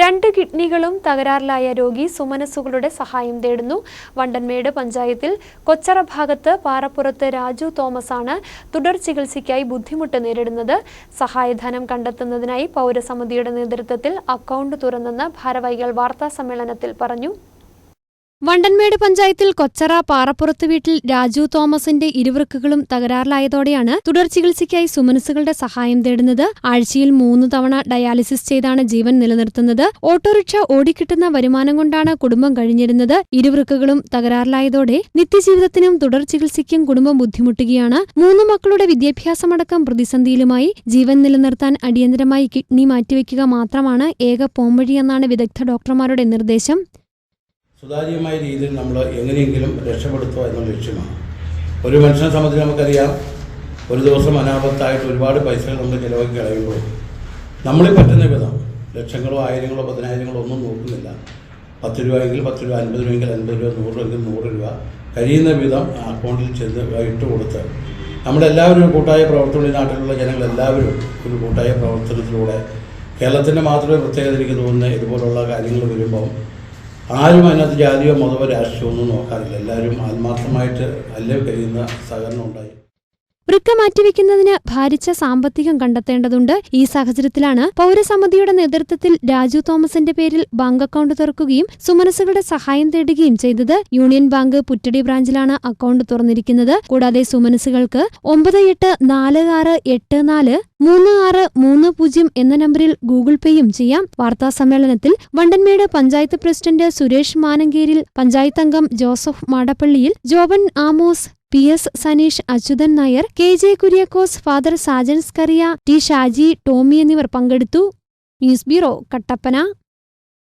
രണ്ട് കിഡ്നികളും തകരാറിലായ രോഗി സുമനസ്സുകളുടെ സഹായം തേടുന്നു. വണ്ടൻമേട് പഞ്ചായത്തിൽ കൊച്ചറ ഭാഗത്ത് പാറപ്പുറത്ത് രാജു തോമസ് ആണ് തുടർ ചികിത്സയ്ക്കായി ബുദ്ധിമുട്ട് നേരിടുന്നത്. സഹായധനം കണ്ടെത്തുന്നതിനായി പൗരസമിതിയുടെ നേതൃത്വത്തിൽ അക്കൗണ്ട് തുറന്നെന്ന് ഭാരവാഹികൾ വാർത്താ സമ്മേളനത്തിൽ പറഞ്ഞു. വണ്ടൻമേട് പഞ്ചായത്തിൽ കൊച്ചറ പാറപ്പുറത്ത് വീട്ടിൽ രാജു തോമസിന്റെ ഇരുവൃക്കുകളും തകരാറിലായതോടെയാണ് തുടർ ചികിത്സയ്ക്കായി സുമനസുകളുടെ സഹായം തേടുന്നത്. ആഴ്ചയിൽ മൂന്ന് തവണ ഡയാലിസിസ് ചെയ്താണ് ജീവൻ നിലനിർത്തുന്നത്. ഓട്ടോറിക്ഷ ഓടിക്കിട്ടുന്ന വരുമാനം കൊണ്ടാണ് കുടുംബം കഴിഞ്ഞിരുന്നത്. ഇരുവൃക്കുകളും തകരാറിലായതോടെ നിത്യജീവിതത്തിനും തുടർ ചികിത്സയ്ക്കും കുടുംബം ബുദ്ധിമുട്ടുകയാണ്. മൂന്ന് മക്കളുടെ വിദ്യാഭ്യാസമടക്കം പ്രതിസന്ധിയിലുമായി ജീവൻ നിലനിർത്താൻ അടിയന്തരമായി കിഡ്നി മാറ്റിവെക്കുക മാത്രമാണ് ഏക പോംവഴിയെന്നാണ് വിദഗ്ധ ഡോക്ടർമാരുടെ നിർദ്ദേശം. സുതാര്യമായ രീതിയിൽ നമ്മൾ എങ്ങനെയെങ്കിലും രക്ഷപ്പെടുത്തുക എന്ന ലക്ഷ്യമാണ്. ഒരു മനുഷ്യനെ സംബന്ധിച്ച് നമുക്കറിയാം ഒരു ദിവസം അനാപത്തായിട്ട് ഒരുപാട് പൈസ നമ്മൾ ചിലവാക്കി കളയുമ്പോൾ നമ്മളിൽ പറ്റുന്ന വിധം ലക്ഷങ്ങളോ ആയിരങ്ങളോ പതിനായിരങ്ങളോ ഒന്നും നോക്കുന്നില്ല. പത്ത് രൂപയെങ്കിൽ പത്ത് രൂപ അൻപത് രൂപയെങ്കിൽ അൻപത് രൂപ നൂറ് രൂപയെങ്കിൽ നൂറ് രൂപ കഴിയുന്ന വിധം അക്കൗണ്ടിൽ ചെന്ന് ഇട്ട് കൊടുത്ത് നമ്മളെല്ലാവരും ഒരു കൂട്ടായ പ്രവർത്തനം ഈ നാട്ടിലുള്ള ജനങ്ങളെല്ലാവരും ഒരു കൂട്ടായ പ്രവർത്തനത്തിലൂടെ കേരളത്തിന്റെ മാത്രമേ പ്രത്യേകത എനിക്ക് തോന്നുന്നത് ഇതുപോലുള്ള കാര്യങ്ങൾ വരുമ്പം ആരും അതിനകത്ത് ജാതിയോ മതമോ രാഷ്ട്രീയമോ ഒന്നും നോക്കാറില്ല. എല്ലാവരും ആത്മാർത്ഥമായിട്ട് അല്ലേ കഴിയുന്ന സഹകരണം ഉണ്ടായി. വൃക്ക മാറ്റിവെക്കുന്നതിന് ഭാരിച്ച സാമ്പത്തികം കണ്ടെത്തേണ്ടതുണ്ട്. ഈ സാഹചര്യത്തിലാണ് പൗരസമിതിയുടെ നേതൃത്വത്തിൽ രാജു തോമസിന്റെ പേരിൽ ബാങ്ക് അക്കൌണ്ട് തുറക്കുകയും സുമനസുകളുടെ സഹായം തേടുകയും ചെയ്തത്. യൂണിയൻ ബാങ്ക് പുറ്റടി ബ്രാഞ്ചിലാണ് അക്കൌണ്ട് തുറന്നിരിക്കുന്നത്. കൂടാതെ സുമനസുകൾക്ക് ഒമ്പത് എട്ട് നാല് ആറ് എട്ട് നാല് മൂന്ന് ആറ് മൂന്ന് പൂജ്യം എന്ന നമ്പറിൽ ഗൂഗിൾ പേയും ചെയ്യാം. വാർത്താ സമ്മേളനത്തിൽ വണ്ടൻമേട് പഞ്ചായത്ത് പ്രസിഡന്റ് സുരേഷ് മാനങ്കേരിൽ പഞ്ചായത്ത് അംഗം Joseph മാടപ്പള്ളിയിൽ Joban Amos P S Saneesh Achuthan Nair K J Kuriakose father Sajan Scaria T Shaji Tomy എന്നിവർ പങ്കെടുത്തു. News bureau Kattappana.